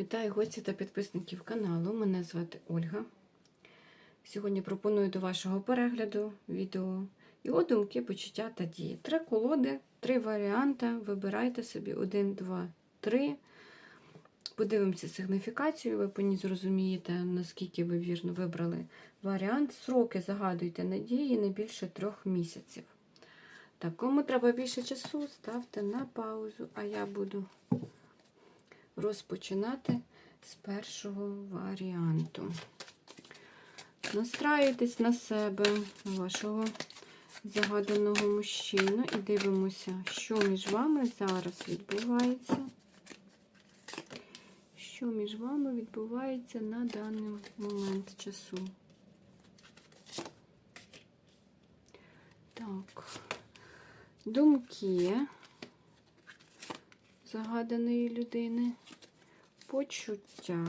Вітаю гості та підписників каналу. Мене звати Ольга. Сьогодні пропоную до вашого перегляду відео його думки, почуття та дії. Три колоди, три варіанти. Вибирайте собі один, два, три. Подивимося сигніфікацію, ви по ній зрозумієте, наскільки ви вірно вибрали варіант. Сроки загадуйте надії не більше трьох місяців. Так, кому треба більше часу, ставте на паузу, а я буду розпочинати з першого варіанту. Настраюйтесь на себе, вашого загаданого мужчину, і дивимося, що між вами зараз відбувається. Що між вами відбувається на даний момент часу. Так, думки загаданої людини, почуття,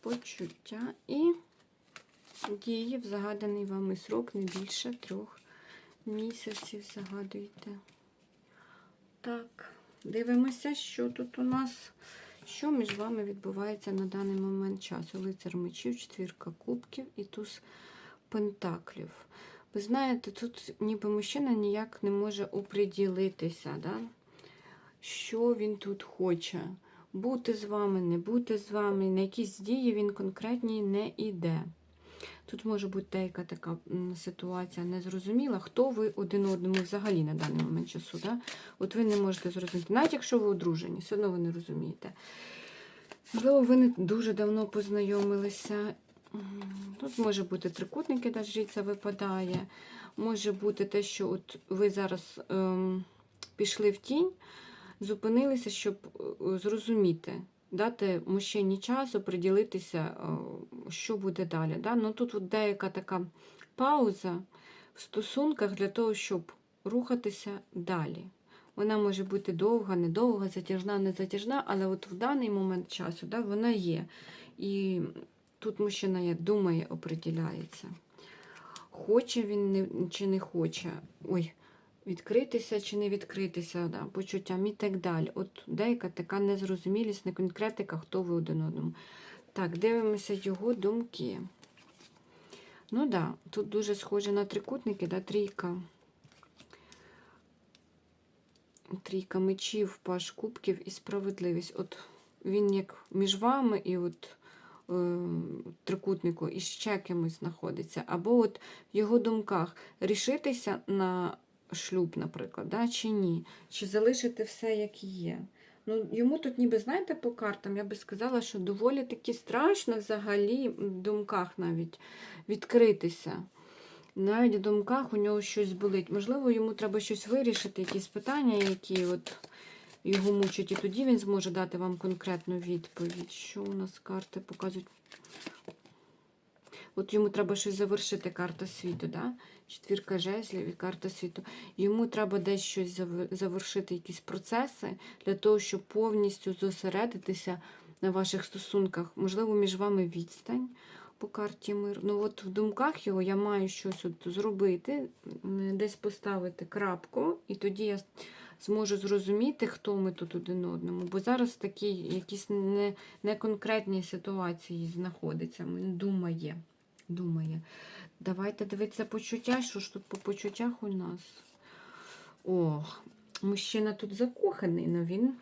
почуття і дії в загаданий вами срок не більше трьох місяців. Загадуйте. Так, дивимося, що тут у нас, що між вами відбувається на даний момент часу. Лицар мечів, четвірка кубків і туз пентаклів. Ви знаєте, тут ніби мужчина ніяк не може оприділитися, да? що він тут хоче. Бути з вами, не бути з вами, на якісь дії він конкретні не йде. Тут може бути деяка така ситуація незрозуміла, хто ви один одному взагалі на даний момент часу. Да? От ви не можете зрозуміти, навіть якщо ви одружені, все одно ви не розумієте. Можливо, ви не дуже давно познайомилися. Тут може бути трикутники, де жриця випадає. Може бути те, що от ви зараз ем, пішли в тінь, зупинилися, щоб зрозуміти, дати мужчині часу, приділитися, що буде далі. Да? Ну, Тут от деяка така пауза в стосунках для того, щоб рухатися далі. Вона може бути довга, недовга, затяжна, не затяжна, але от в даний момент часу да, вона є. І тут мужчина як думає, оприділяється. Хоче він не, чи не хоче. Ой, відкритися чи не відкритися, да, почуттям і так далі. От деяка така незрозумілість, не конкретика, хто ви один одному. Так, дивимося його думки. Ну так, да, тут дуже схоже на трикутники, да, трійка. Трійка мечів, паш кубків і справедливість. От він як між вами і от трикутнику і ще кимось знаходиться. Або от в його думках рішитися на шлюб, наприклад, да, чи ні, чи залишити все, як є. Ну, Йому тут, ніби, знаєте, по картам, я би сказала, що доволі таки страшно взагалі в думках навіть відкритися. Навіть в думках у нього щось болить. Можливо, йому треба щось вирішити, якісь питання, які от його мучать, і тоді він зможе дати вам конкретну відповідь. Що у нас карти показують? От йому треба щось завершити, карта світу, да? четвірка жезлів і карта світу. Йому треба десь щось завершити, якісь процеси для того, щоб повністю зосередитися на ваших стосунках. Можливо, між вами відстань по карті мир. Ну от в думках його я маю щось от зробити, десь поставити крапку, і тоді я зможу зрозуміти, хто ми тут один одному. Бо зараз такі якісь не, неконкретні ситуації знаходиться. Думає. Думає. Давайте дивитися почуття. Що ж тут по почуттях у нас? Ох, мужчина тут закоханий, але він.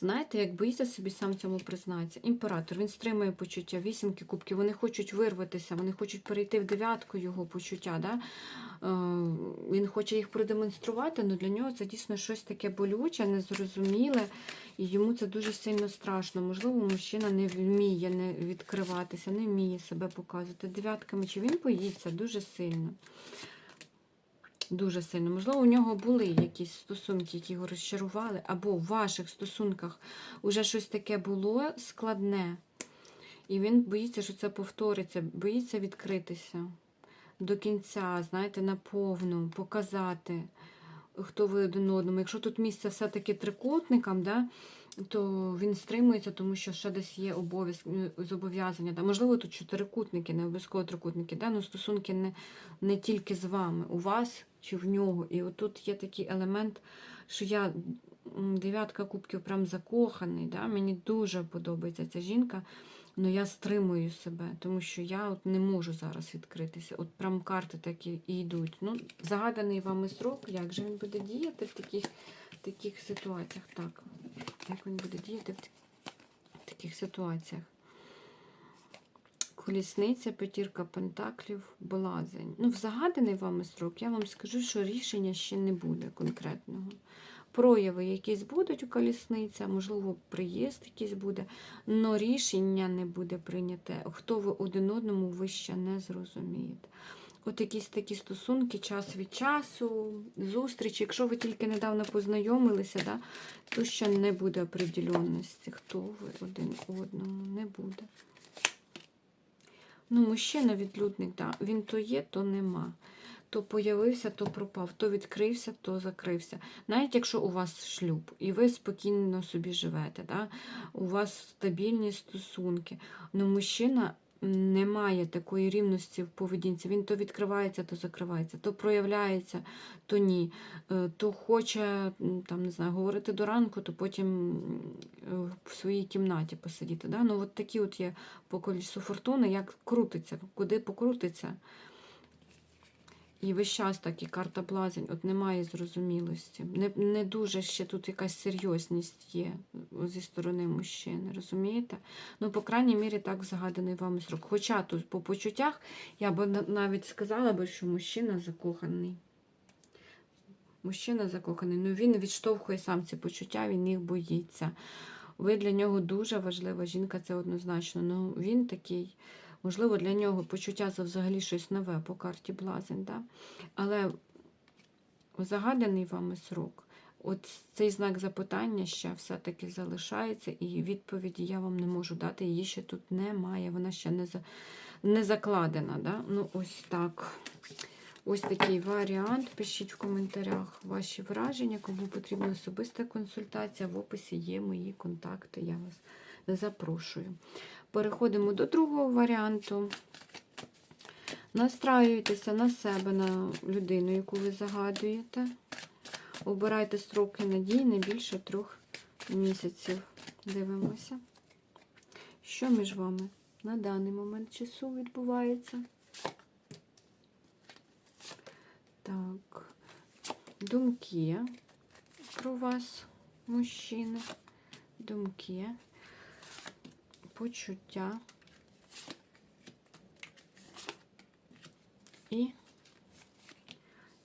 Знаєте, як боїться собі сам цьому признається. Імператор, він стримує почуття, вісімки кубків, вони хочуть вирватися, вони хочуть перейти в дев'ятку його почуття. Да? Е, він хоче їх продемонструвати, але для нього це дійсно щось таке болюче, незрозуміле, і йому це дуже сильно страшно. Можливо, мужчина не вміє не відкриватися, не вміє себе показувати. Дев'ятками, чи він боїться дуже сильно. Дуже сильно. Можливо, у нього були якісь стосунки, які його розчарували, або в ваших стосунках вже щось таке було складне. І він боїться, що це повториться, боїться відкритися до кінця, знаєте, наповну, показати, хто ви один одному. Якщо тут місце все-таки трикутникам, да, то він стримується, тому що ще десь є обов'язки зобов'язання. Да. Можливо, тут чотирикутники, не обов'язково трикутники, да, ну стосунки не, не тільки з вами, у вас чи в нього. І отут є такий елемент, що я дев'ятка кубків прям закоханий. Да? Мені дуже подобається ця жінка. але я стримую себе, тому що я от не можу зараз відкритися. От прям карти такі і йдуть. Ну, загаданий вами срок, як же він буде діяти в таких, таких ситуаціях? Так, як він буде діяти в, таких ситуаціях? Колісниця, п'ятірка пентаклів, блазень. Ну, в загаданий вами срок, я вам скажу, що рішення ще не буде конкретного. Прояви якісь будуть у колісниця, можливо, приїзд якийсь буде, але рішення не буде прийняте. Хто ви один одному, ви ще не зрозумієте. От якісь такі стосунки, час від часу, зустрічі. Якщо ви тільки недавно познайомилися, да, то ще не буде определенності, хто ви один одному не буде. Ну, мужчина відлюдник, да. він то є, то нема. То появився, то пропав, то відкрився, то закрився. Навіть якщо у вас шлюб, і ви спокійно собі живете, да? у вас стабільні стосунки, ну мужчина не має такої рівності в поведінці. Він то відкривається, то закривається, то проявляється, то ні. Е, То хоче там, не знаю, говорити до ранку, то потім е, в своїй кімнаті посидіти. Да? Ну, от такі от є по колісу фортуни, як крутиться, куди покрутиться. І весь час так, і карта блазень, от немає зрозумілості. Не, не дуже ще тут якась серйозність є зі сторони мужчини, розумієте? Ну, по крайній мірі, так загаданий вами срок. Хоча тут по почуттях я б навіть сказала би, що мужчина закоханий. Мужчина закоханий, ну він відштовхує сам ці почуття, він їх боїться. Ви для нього дуже важлива жінка, це однозначно. Ну він такий, можливо, для нього почуття це взагалі щось нове по карті Блазень. Да? Але загаданий вами срок. От цей знак запитання ще все-таки залишається, і відповіді я вам не можу дати. Її ще тут немає, вона ще не, за, не закладена. Да? Ну, ось так. Ось такий варіант. Пишіть в коментарях ваші враження. Кому потрібна особиста консультація, в описі є мої контакти. Я вас запрошую. Переходимо до другого варіанту. Настраюйтеся на себе, на людину, яку ви загадуєте. Обирайте строки надії не більше трьох місяців. Дивимося, що між вами на даний момент часу відбувається. Так, думки про вас, мужчини, думки, почуття і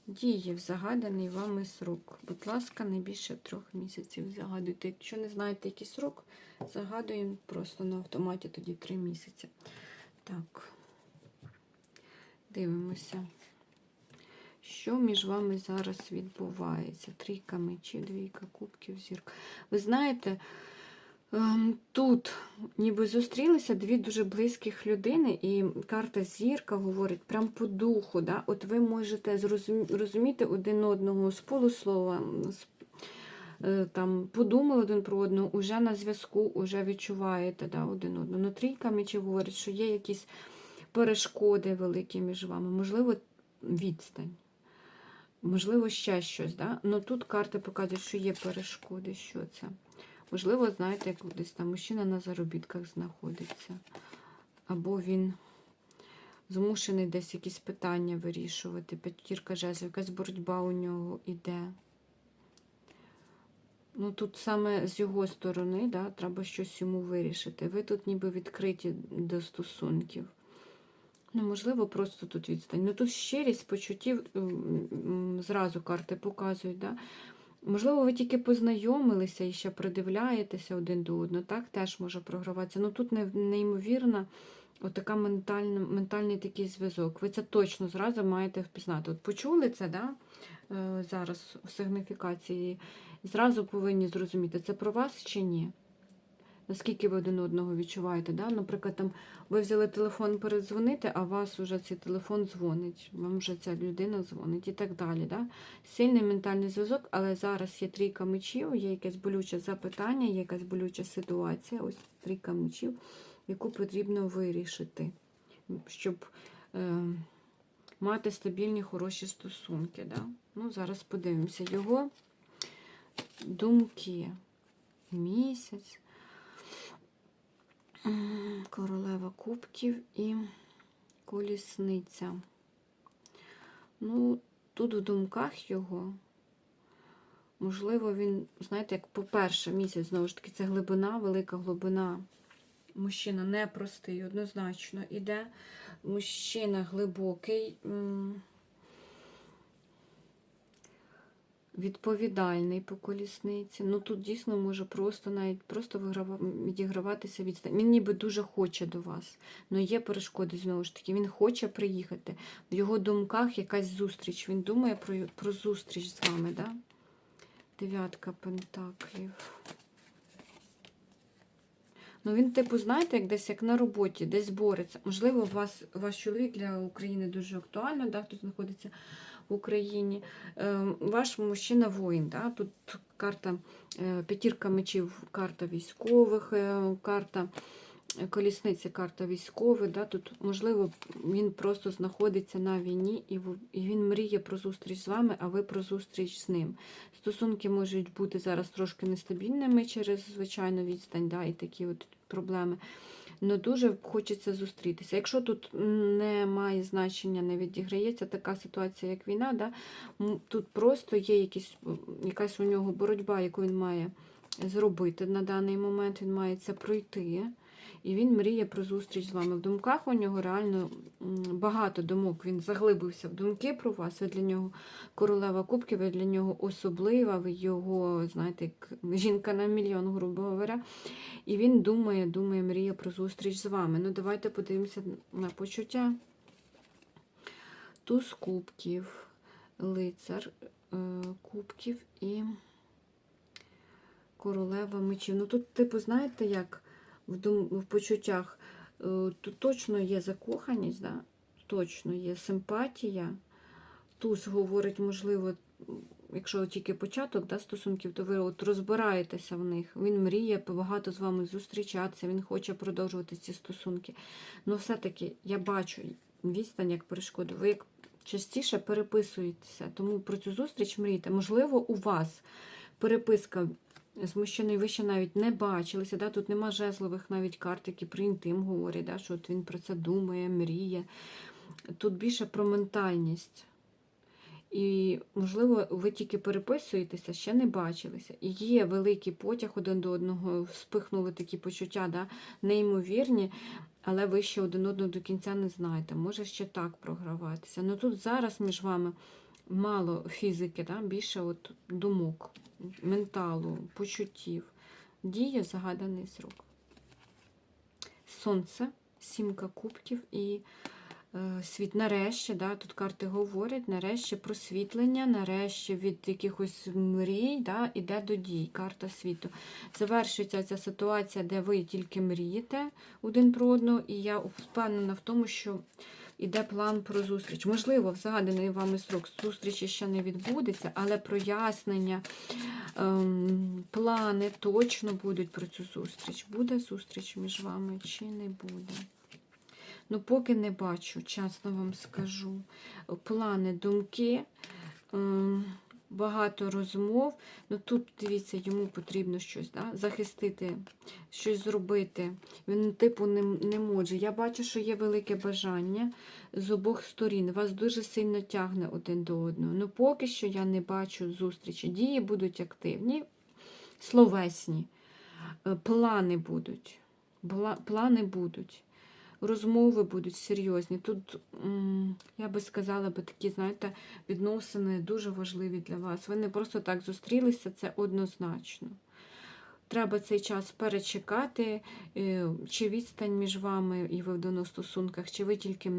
дії в загаданий вами срок. Будь ласка, не більше трьох місяців загадуйте. Якщо не знаєте, який срок, загадуємо просто на автоматі тоді три місяці. Так, дивимося. Що між вами зараз відбувається? Трійка мечів, двійка кубків, зірка. Ви знаєте, тут ніби зустрілися дві дуже близьких людини, і карта зірка говорить прям по духу. Да? От ви можете зрозумі- розуміти один одного з полуслова, е, там подумали один про одного, уже на зв'язку, уже відчуваєте да, один одного. Ну, трійка мечів говорить, що є якісь перешкоди великі між вами, можливо, відстань. Можливо, ще щось, да? Ну тут карти показують, що є перешкоди. Що це? Можливо, знаєте, як десь там мужчина на заробітках знаходиться. Або він змушений десь якісь питання вирішувати. П'ятірка жезлів, якась боротьба у нього іде. Ну, тут саме з його сторони, да, треба щось йому вирішити. Ви тут ніби відкриті до стосунків. Ну, можливо, просто тут відстань. Ну тут щирість почуттів зразу карти показують. Да? Можливо, ви тільки познайомилися і ще придивляєтеся один до одного, так теж може програватися. Ну тут не- неймовірна отака ментальна, ментальний такий зв'язок. Ви це точно зразу маєте впізнати. От почули це, да? е, зараз у сигніфікації, зразу повинні зрозуміти, це про вас чи ні. Наскільки ви один одного відчуваєте? Да? Наприклад, там ви взяли телефон передзвонити, а вас вже цей телефон дзвонить, вам вже ця людина дзвонить і так далі. Да? Сильний ментальний зв'язок, але зараз є трійка мечів, є якесь болюче запитання, є якась болюча ситуація, ось трійка мечів, яку потрібно вирішити, щоб е, мати стабільні, хороші стосунки. Да? Ну, Зараз подивимося його думки. Місяць, королева кубків і колісниця. Ну, тут в думках його, можливо, він, знаєте, як по-перше, місяць, знову ж таки, це глибина, велика глибина. Мужчина непростий, однозначно іде. Мужчина глибокий, відповідальний по колісниці. Ну тут дійсно може просто навіть просто відіграватися відстань. Він ніби дуже хоче до вас. але є перешкоди знову ж таки. Він хоче приїхати. В його думках якась зустріч. Він думає про, про зустріч з вами, да? Дев'ятка пентаклів. Ну, він, типу, знаєте, як десь як на роботі, десь бореться. Можливо, вас, ваш чоловік для України дуже актуально, да, хто знаходиться в Україні. Е, ваш мужчина воїн. Да? Тут карта е, п'ятірка мечів, карта військових, е, карта колісниці, карта військових. Да? Тут, можливо, він просто знаходиться на війні і він мріє про зустріч з вами, а ви про зустріч з ним. Стосунки можуть бути зараз трошки нестабільними через звичайну відстань, да, і такі от проблеми. Ну дуже хочеться зустрітися. Якщо тут не має значення, не відіграється така ситуація, як війна, да, тут просто є якісь, якась у нього боротьба, яку він має зробити на даний момент, він має це пройти. І він мріє про зустріч з вами. В думках у нього реально багато думок. Він заглибився в думки про вас. Ви для нього королева кубків, ви для нього особлива, ви його, знаєте, як жінка на мільйон, грубо говоря. І він думає, думає, мріє про зустріч з вами. Ну, давайте подивимося на почуття. Туз кубків, лицар е, кубків і королева мечів. Ну тут, типу, знаєте, як в, дум... в почуттях, е, тут точно є закоханість, да? точно є симпатія. Туз говорить, можливо, якщо тільки початок да, стосунків, то ви от розбираєтеся в них. Він мріє багато з вами зустрічатися, він хоче продовжувати ці стосунки. Ну, все-таки я бачу відстань як перешкоду. Ви як частіше переписуєтеся, тому про цю зустріч мрійте. Можливо, у вас переписка з мужчиною ви ще навіть не бачилися. Да? Тут нема жезлових навіть карт, які про інтим говорять, да? що от він про це думає, мріє. Тут більше про ментальність. І, можливо, ви тільки переписуєтеся, ще не бачилися. І є великий потяг один до одного, спихнули такі почуття, да? неймовірні, але ви ще один одного до кінця не знаєте. Може ще так програватися. Ну тут зараз між вами мало фізики, да? більше от думок, менталу, почуттів. Діє загаданий срок. Сонце, сімка кубків і е, світ. Нарешті, да, тут карти говорять, нарешті просвітлення, нарешті від якихось мрій да, іде до дій, карта світу. Завершується ця ситуація, де ви тільки мрієте один про одного, і я впевнена в тому, що іде план про зустріч. Можливо, в загаданий вами срок зустрічі ще не відбудеться, але прояснення, ем, плани точно будуть про цю зустріч. Буде зустріч між вами чи не буде? Ну, поки не бачу, чесно вам скажу. Плани, думки, ем, багато розмов. Ну тут, дивіться, йому потрібно щось да? захистити, щось зробити. Він, типу, не, не може. Я бачу, що є велике бажання з обох сторін. Вас дуже сильно тягне один до одного. Ну, поки що я не бачу зустрічі. Дії будуть активні, словесні, Е, плани будуть. Плани будуть розмови будуть серйозні. Тут, я би сказала, би такі, знаєте, відносини дуже важливі для вас. Ви не просто так зустрілися, це однозначно. Треба цей час перечекати, е, чи відстань між вами і ви в давно стосунках, чи ви тільки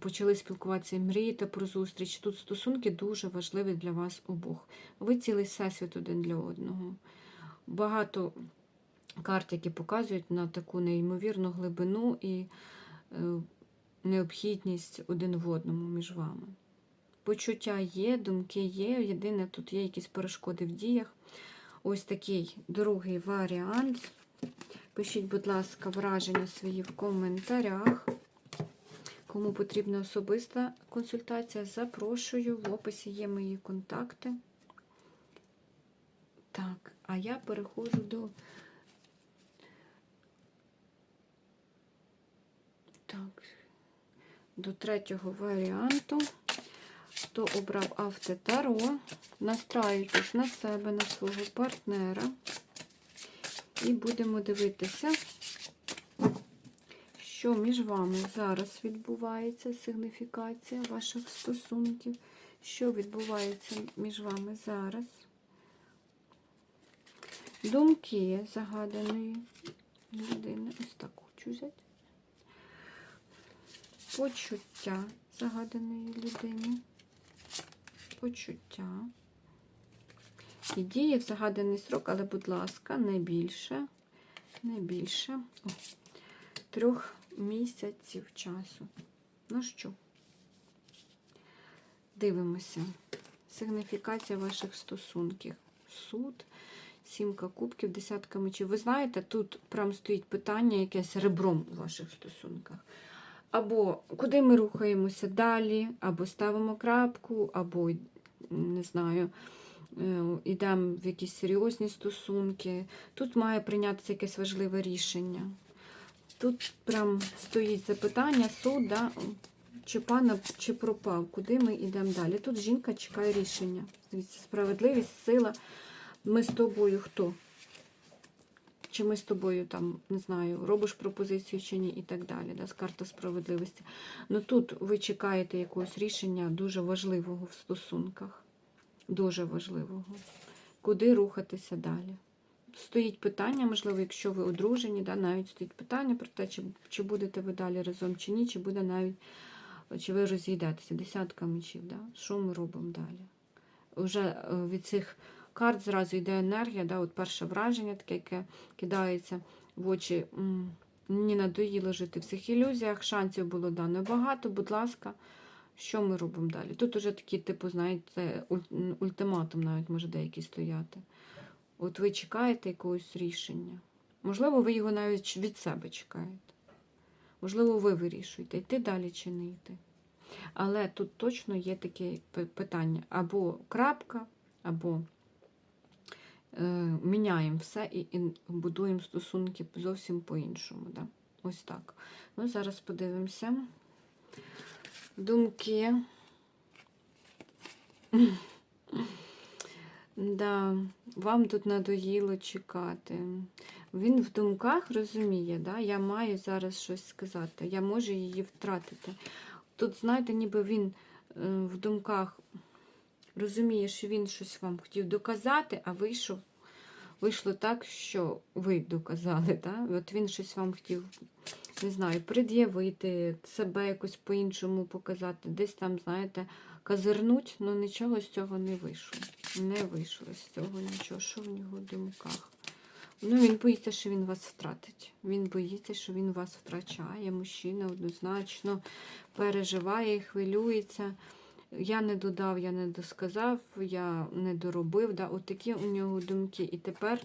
почали спілкуватися і мрієте про зустріч. Тут стосунки дуже важливі для вас обох. Ви цілий всесвіт один для одного. Багато карт, які показують на таку неймовірну глибину і е, необхідність один в одному між вами. Почуття є, думки є. Єдине, тут є якісь перешкоди в діях. Ось такий другий варіант. Пишіть, будь ласка, враження свої в коментарях. Кому потрібна особиста консультація, запрошую. В описі є мої контакти. Так, А я переходжу до. Так, до третього варіанту. Хто обрав автотаро, настраюйтесь на себе, на свого партнера. І будемо дивитися, що між вами зараз відбувається, сигніфікація ваших стосунків. Що відбувається між вами зараз? Думки загаданої людини. Ось так хочу взяти. Почуття загаданої людини. Почуття. І діє в загаданий срок, але, будь ласка, не більше, не більше о, трьох місяців часу. Ну що, дивимося. Сигніфікація ваших стосунків. Суд, сімка кубків, десятка мечів. Ви знаєте, тут прям стоїть питання якесь ребром у ваших стосунках. Або куди ми рухаємося далі, або ставимо крапку, або, не знаю, йдемо в якісь серйозні стосунки. Тут має прийнятися якесь важливе рішення. Тут прям стоїть запитання, суд, чи пана, чи пропав, куди ми йдемо далі. Тут жінка чекає рішення. Справедливість, сила. Ми з тобою хто? Чи ми з тобою там, не знаю, робиш пропозицію чи ні, і так далі. Да, з карта справедливості. Ну тут ви чекаєте якогось рішення дуже важливого в стосунках. Дуже важливого. Куди рухатися далі? Стоїть питання, можливо, якщо ви одружені, да, навіть стоїть питання про те, чи, чи будете ви далі разом чи ні, чи буде навіть, чи ви розійдетеся. Десятка мечів, да? що ми робимо далі? Уже е, від цих карт зразу йде енергія, да, от перше враження, таке, яке кидається в очі. Мені надоїло жити в цих ілюзіях, шансів було дано багато, будь ласка. Що ми робимо далі? Тут уже такі, типу, знаєте, ультиматум навіть може деякий стояти. От ви чекаєте якогось рішення. Можливо, ви його навіть від себе чекаєте. Можливо, ви вирішуєте, йти далі чи не йти. Але тут точно є таке питання: або крапка, або міняємо все і, і будуємо стосунки зовсім по-іншому. Да? Ось так. Ну, зараз подивимося. Думки. Да, вам тут надоїло чекати. Він в думках розуміє, да? я маю зараз щось сказати, я можу її втратити. Тут, знаєте, ніби він е, в думках розуміє, що він щось вам хотів доказати, а вийшов, вийшло так, що ви доказали. Да? От він щось вам хотів не знаю, пред'явити, себе якось по-іншому показати, десь там, знаєте, казирнуть, але нічого з цього не вийшло. Не вийшло з цього нічого. Що в нього в думках? Ну, він боїться, що він вас втратить. Він боїться, що він вас втрачає. Мужчина однозначно переживає, хвилюється. Я не додав, я не досказав, я не доробив. Да? От такі у нього думки. І тепер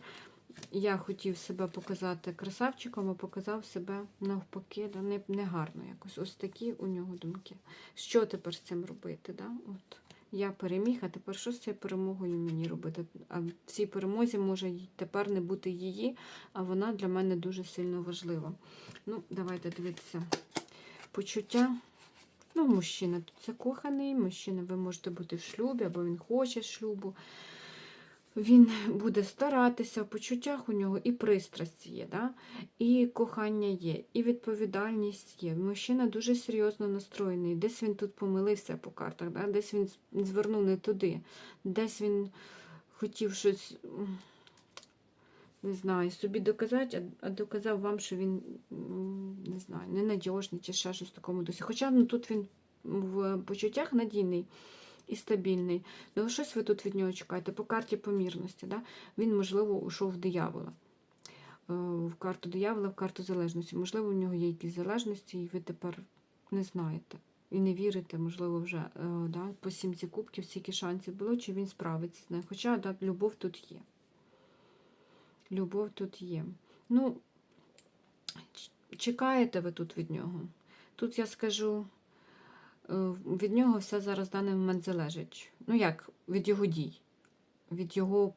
я хотів себе показати красавчиком, а показав себе навпаки, да, не, не гарно якось. Ось такі у нього думки. Що тепер з цим робити? Да? От. Я переміг, а тепер що з цією перемогою мені робити? А в цій перемозі може тепер не бути її, а вона для мене дуже сильно важлива. Ну, давайте дивитися. Почуття. Ну, мужчина тут закоханий, мужчина, ви можете бути в шлюбі, або він хоче шлюбу. Він буде старатися, в почуттях у нього і пристрасть є, да? і кохання є, і відповідальність є. Мужчина дуже серйозно настроєний. Десь він тут помилився по картах, да? десь він звернув не туди, десь він хотів щось, не знаю, собі доказати, а- доказав вам, що він не знаю, ненадіжний чи ще щось в такому досі. Хоча ну, тут він в почуттях надійний і стабільний. Ну, щось ви тут від нього чекаєте. По карті помірності. Да? Він, можливо, ушов в диявола. Е, В карту диявола, в карту залежності. Можливо, у нього є якісь залежності, і ви тепер не знаєте. І не вірите, можливо, вже е, да, по сімці кубків, скільки шансів було, чи він справиться з нею. Хоча да, любов тут є. Любов тут є. Ну, чекаєте ви тут від нього. Тут я скажу, е, від нього все зараз в даний момент залежить. Ну як, від його дій. від його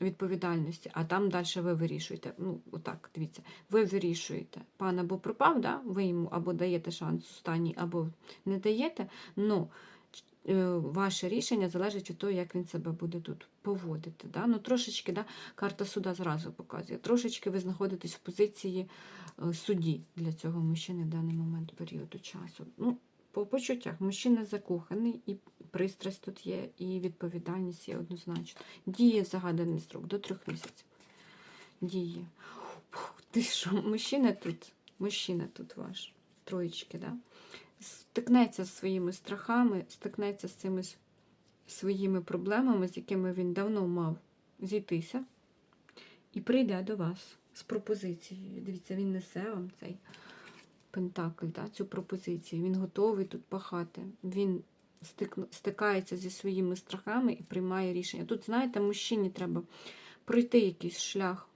відповідальності, а там далі ви вирішуєте. Ну, отак, дивіться, ви вирішуєте. Пан або пропав, да? ви йому або даєте шанс останній, або не даєте. Е, ваше рішення залежить від того, як він себе буде тут поводити. Да? Ну, трошечки, да, карта суда зразу показує. Трошечки ви знаходитесь в позиції е, судді для цього мужчини в даний момент періоду часу. Ну, по почуттях, мужчина закоханий, і пристрасть тут є, і відповідальність є однозначно. Діє загаданий строк до трьох місяців. Діє. Ти що, мужчина тут, мужчина тут ваш, троєчки, да? Стикнеться з своїми страхами, стикнеться з цими своїми проблемами, з якими він давно мав зійтися, і прийде до вас з пропозицією. Дивіться, він несе вам цей пентакль, да, цю пропозицію. Він готовий тут пахати. Він стикається зі своїми страхами і приймає рішення. Тут, знаєте, мужчині треба пройти якийсь шлях,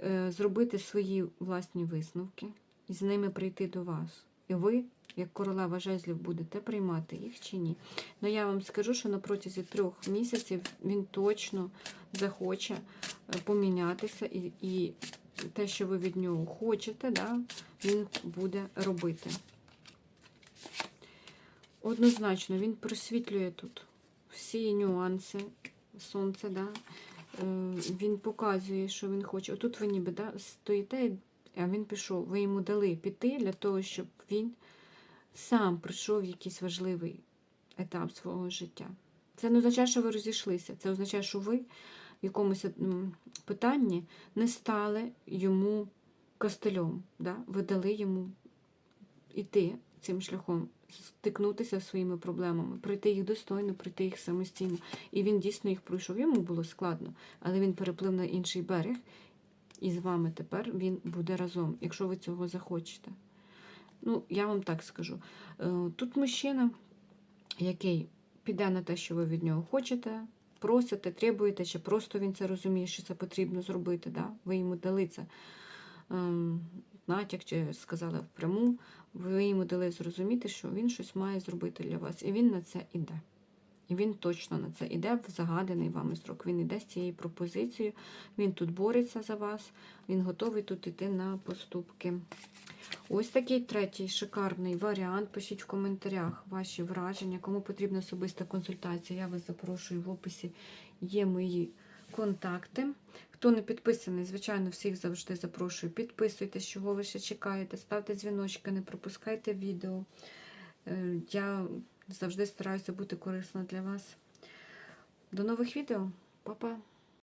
е, зробити свої власні висновки і з ними прийти до вас. І ви, як королева жезлів, будете приймати їх чи ні. Ну я вам скажу, що на протязі трьох місяців він точно захоче е, помінятися і, і те, що ви від нього хочете, да, він буде робити. Однозначно, він просвітлює тут всі нюанси сонця, да. Е, він показує, що він хоче. Отут ви ніби да, стоїте, він пішов. Ви йому дали піти для того, щоб він сам пройшов якийсь важливий етап свого життя. Це не означає, що ви розійшлися. Це означає, що ви в якомусь питанні не стали йому костелем. Да? Ви дали йому іти цим шляхом, стикнутися зі своїми проблемами, пройти їх достойно, пройти їх самостійно. І він дійсно їх пройшов. Йому було складно, але він переплив на інший берег, і з вами тепер він буде разом, якщо ви цього захочете. Ну, я вам так скажу. Е, Тут мужчина, який піде на те, що ви від нього хочете, просите, требуєте, чи просто він це розуміє, що це потрібно зробити. Да? Ви йому дали це ем, натяк, чи сказали впряму, ви йому дали зрозуміти, що він щось має зробити для вас, і він на це іде. І він точно на це іде в загаданий вами строк. Він іде з цією пропозицією, він тут бореться за вас, він готовий тут іти на поступки. Ось такий третій шикарний варіант. Пишіть в коментарях ваші враження. Кому потрібна особиста консультація, я вас запрошую в описі. Є мої контакти. Хто не підписаний, звичайно, всіх завжди запрошую. Підписуйтесь, чого ви ще чекаєте, ставте дзвіночки, не пропускайте відео. Е, Я завжди стараюся бути корисна для вас. До нових відео. Па-па!